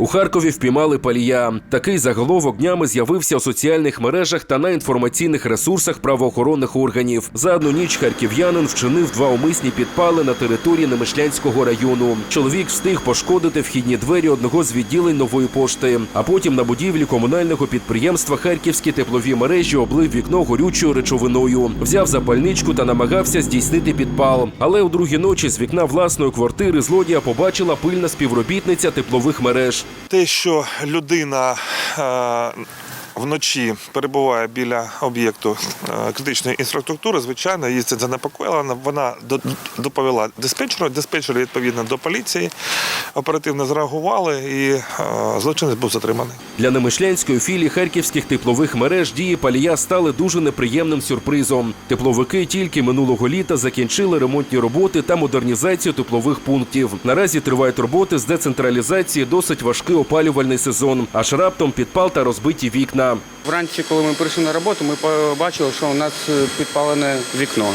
У Харкові впіймали палія. Такий заголовок днями з'явився у соціальних мережах та на інформаційних ресурсах правоохоронних органів. За одну ніч харків'янин вчинив два умисні підпали на території Немишлянського району. Чоловік встиг пошкодити вхідні двері одного з відділень нової пошти. А потім на будівлі комунального підприємства Харківські теплові мережі облив вікно горючою речовиною, взяв запальничку та намагався здійснити підпал. Але у другій ночі з вікна власної квартири злодія побачила пильна співробітниця теплових мереж. Те, що людина е, вночі перебуває біля об'єкту е, критичної інфраструктури, звичайно, її це занепокоїло. Вона до- доповіла диспетчеру, диспетчери відповідно до поліції оперативно зреагували і е, злочинець був затриманий. Для Немишлянської філії харківських теплових мереж дії палія стали дуже неприємним сюрпризом. Тепловики тільки минулого літа закінчили ремонтні роботи та модернізацію теплових пунктів. Наразі тривають роботи з децентралізації досить важкий опалювальний сезон. Аж раптом підпал та розбиті вікна. Вранці, коли ми прийшли на роботу, ми побачили, що у нас е, підпалене вікно.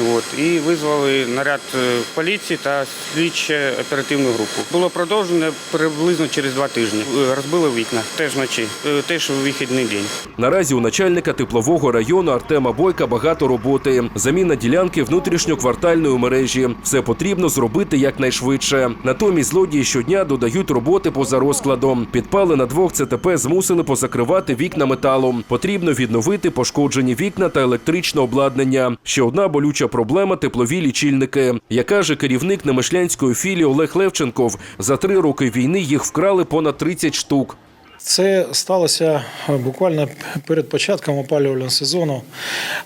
От, і визвали наряд е, поліції та слідчу оперативну групу. Було продовжено приблизно через два тижні. Е, Розбили вікна теж вночі, е, теж у вихідний день. Наразі у начальника теплового району Артема Бойка багато роботи. Заміна ділянки внутрішньоквартальної мережі. Все потрібно зробити якнайшвидше. Натомість злодії щодня додають роботи поза розкладом. Підпали на двох ЦТП змусили позакривати вікна металом. Потрібно відновити пошкоджені вікна та електричне обладнання. Ще одна болюча проблема теплові лічильники. Як каже керівник Немишлянської філії Олег Левченков, за три роки війни їх вкрали понад 30 штук. Це сталося е, буквально перед початком опалювального сезону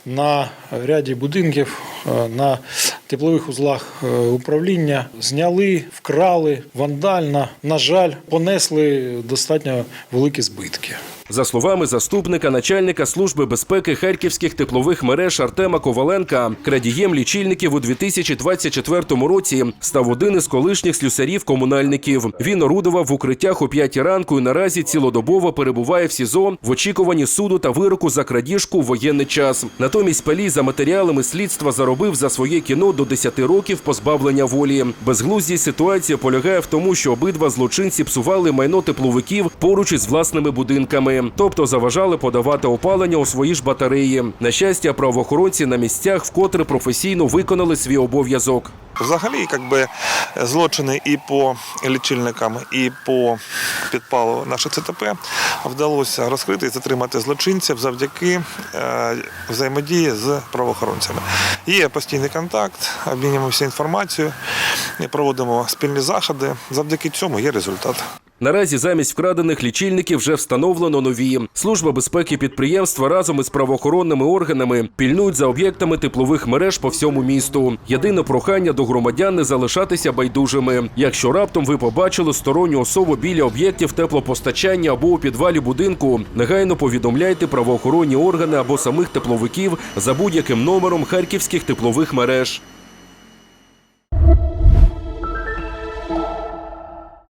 на ряді будинків, на теплових узлах е, управління. Зняли, вкрали вандально. На жаль, понесли достатньо великі збитки. За словами заступника начальника служби безпеки харківських теплових мереж Артема Коваленка, крадієм лічильників у 2024 році став один із колишніх слюсарів-комунальників. Він орудував в укриттях о 5 ранку і наразі цілодобово перебуває в СІЗО в очікуванні суду та вироку за крадіжку у воєнний час. Натомість Палій за матеріалами слідства заробив за своє кіно до 10 років позбавлення волі. Безглузді ситуація полягає в тому, що обидва злочинці псували майно тепловиків поруч із власними будинками, тобто заважали подавати опалення у свої ж батареї. На щастя, правоохоронці на місцях вкотре професійно виконали свій обов'язок. Взагалі, якби злочини і по лічильникам, і по підпалу наших ЦТП вдалося розкрити і затримати злочинців завдяки е, взаємодії з правоохоронцями. Є постійний контакт, обмінюємося інформацією, проводимо спільні заходи. Завдяки цьому є результат. Наразі замість вкрадених лічильників вже встановлено нові. Служба безпеки підприємства разом із правоохоронними органами пільнують за об'єктами теплових мереж по всьому місту. Єдине прохання до громадян не залишатися байдужими. Якщо раптом ви побачили сторонню особу біля об'єктів теплопостачання або у підвалі будинку, негайно повідомляйте правоохоронні органи або самих тепловиків за будь-яким номером харківських теплових мереж.